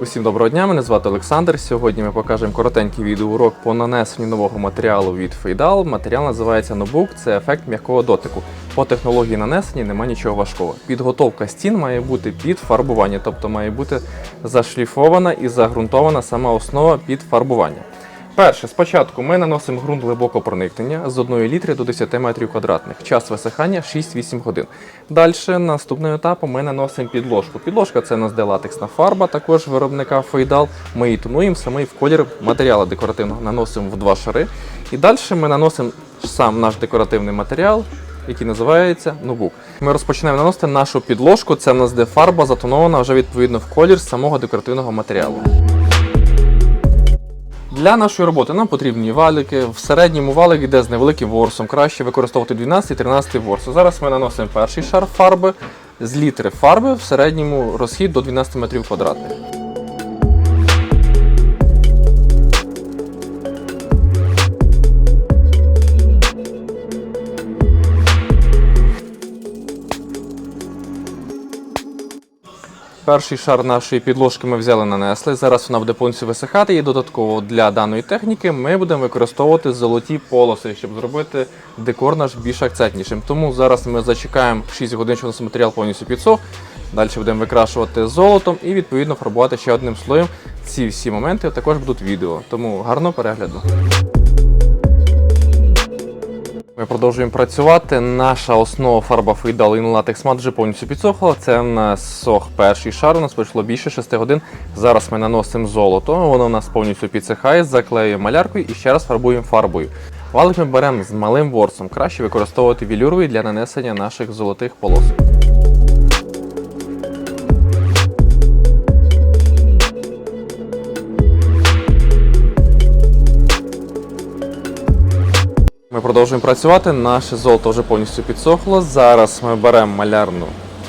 Усім доброго дня, мене звати Олександр. Сьогодні ми покажемо коротенький відеоурок по нанесенню нового матеріалу від Фейдал. Матеріал називається Нобук, це ефект м'якого дотику. По технології нанесення немає нічого важкого. Підготовка стін має бути під фарбування, тобто має бути зашліфована і загрунтована сама основа під фарбування. Перше, спочатку ми наносимо ґрунт глибокого проникнення з 1 літри до 10 метрів квадратних. Час висихання 6-8 годин. Далі, наступним етапом, ми наносимо підложку. Підложка це у нас де латексна фарба, також виробника Фейдал. Ми її тонуємо саме в колір матеріалу декоративного. Наносимо в два шари. І далі ми наносимо сам наш декоративний матеріал. Який називається нубук. Ми розпочинаємо наносити нашу підложку. Це в нас де фарба затонована вже відповідно в колір самого декоративного матеріалу. Для нашої роботи нам потрібні валики. В середньому валик йде з невеликим ворсом. Краще використовувати 12-13 ворсу. Зараз ми наносимо перший шар фарби з літри фарби в середньому розхід до 12 метрів квадратних. Перший шар нашої підложки ми взяли нанесли. Зараз вона буде повністю висихати. І додатково для даної техніки ми будемо використовувати золоті полоси, щоб зробити декор наш більш акцентнішим. Тому зараз ми зачекаємо 6 годин, щоб у нас матеріал повністю підсох. Далі будемо викрашувати золотом і відповідно фарбувати ще одним слоєм. Ці всі моменти також будуть відео. Тому гарного перегляду. Ми продовжуємо працювати. Наша основа фарба Фейдал Latex Matte вже повністю підсохла. Це в нас сох перший шар. У нас пройшло більше 6 годин. Зараз ми наносимо золото, воно у нас повністю підсихає, заклеюємо маляркою і ще раз фарбуємо фарбою. Валик ми беремо з малим ворсом. Краще використовувати вілюровий для нанесення наших золотих полосок. Продовжуємо працювати. Наше золото вже повністю підсохло. Зараз ми беремо малярну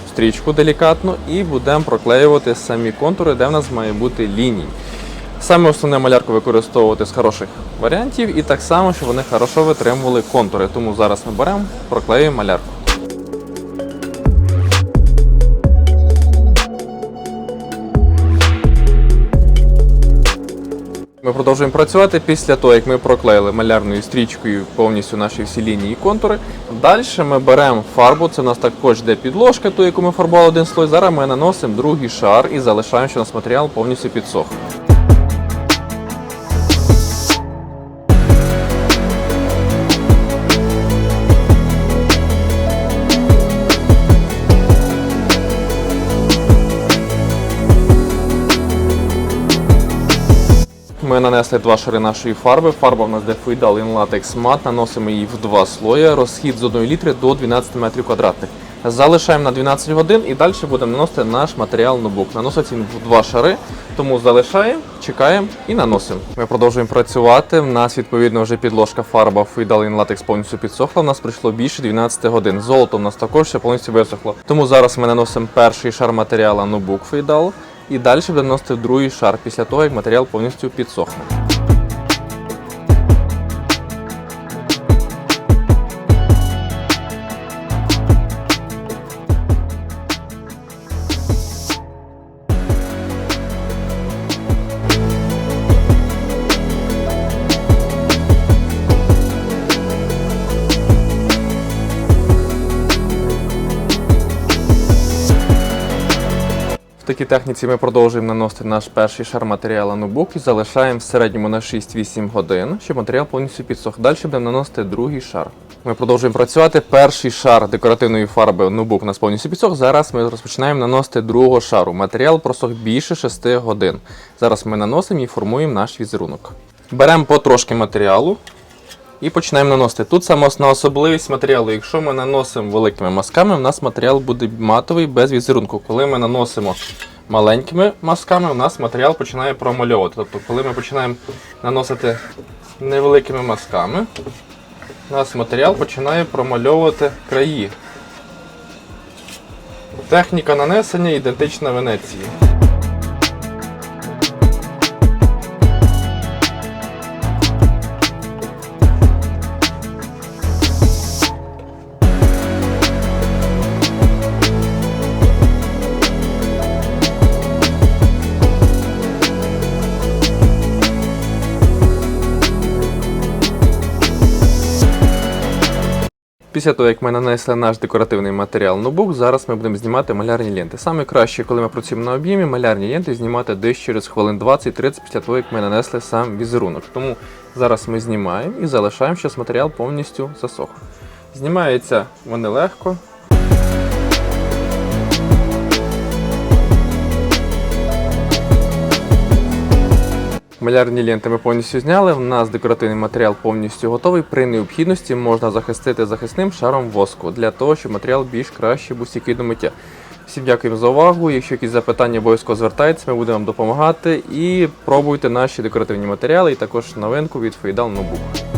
стрічку делікатну і будемо проклеювати самі контури, де в нас має бути лінії. Саме основне малярку використовувати з хороших варіантів і так само, щоб вони хорошо витримували контури. Тому зараз ми беремо, проклеюємо малярку. Ми продовжуємо працювати після того, як ми проклеїли малярною стрічкою повністю наші всі лінії і контури. Далі ми беремо фарбу, це у нас також йде підложка, ту, яку ми фарбували один слой. Зараз ми наносимо другий шар і залишаємо, що у нас матеріал повністю підсох. Ми нанесли два шари нашої фарби. Фарба в нас де Фейдал in Latex Matte. Наносимо її в два слої. Розхід з 1 літри до 12 метрів квадратних. Залишаємо на 12 годин і далі будемо наносити наш матеріал нобук. Наноситься він в два шари, тому залишаємо, чекаємо і наносимо. Ми продовжуємо працювати. У нас відповідно вже підложка фарба Фейдал in Latex повністю підсохла. У нас пройшло більше 12 годин. Золото у нас також ще повністю висохло. Тому зараз ми наносимо перший шар матеріалу нобук Фейдал. І далі наносити другий шар після того, як матеріал повністю підсохне. Такій техніці ми продовжуємо наносити наш перший шар матеріалу нубук і залишаємо в середньому на 6-8 годин, щоб матеріал повністю підсох. Далі будемо наносити другий шар. Ми продовжуємо працювати. Перший шар декоративної фарби нубук у нас повністю підсох. Зараз ми розпочинаємо наносити другого шару. Матеріал просох більше 6 годин. Зараз ми наносимо і формуємо наш візерунок. Беремо потрошки матеріалу. І починаємо наносити. Тут саме основна особливість матеріалу. Якщо ми наносимо великими мазками, у нас матеріал буде матовий без візерунку. Коли ми наносимо маленькими мазками, у нас матеріал починає промальовувати. Тобто, коли ми починаємо наносити невеликими мазками, у нас матеріал починає промальовувати краї. Техніка нанесення ідентична Венеції. Після того, як ми нанесли наш декоративний матеріал ноутбук, зараз ми будемо знімати малярні ленти. Саме краще, коли ми працюємо на об'ємі, малярні ленти знімати десь через хвилин 20-30 після того, як ми нанесли сам візерунок. Тому зараз ми знімаємо і залишаємо, щоб матеріал повністю засох. Знімається вони легко. Малярні ленти ми повністю зняли. У нас декоративний матеріал повністю готовий. При необхідності можна захистити захисним шаром воску для того, щоб матеріал більш краще був стійкий до миття. Всім дякуємо за увагу. Якщо якісь запитання, обов'язково звертайтеся, ми будемо вам допомагати. І пробуйте наші декоративні матеріали і також новинку від Фейдал Notebook.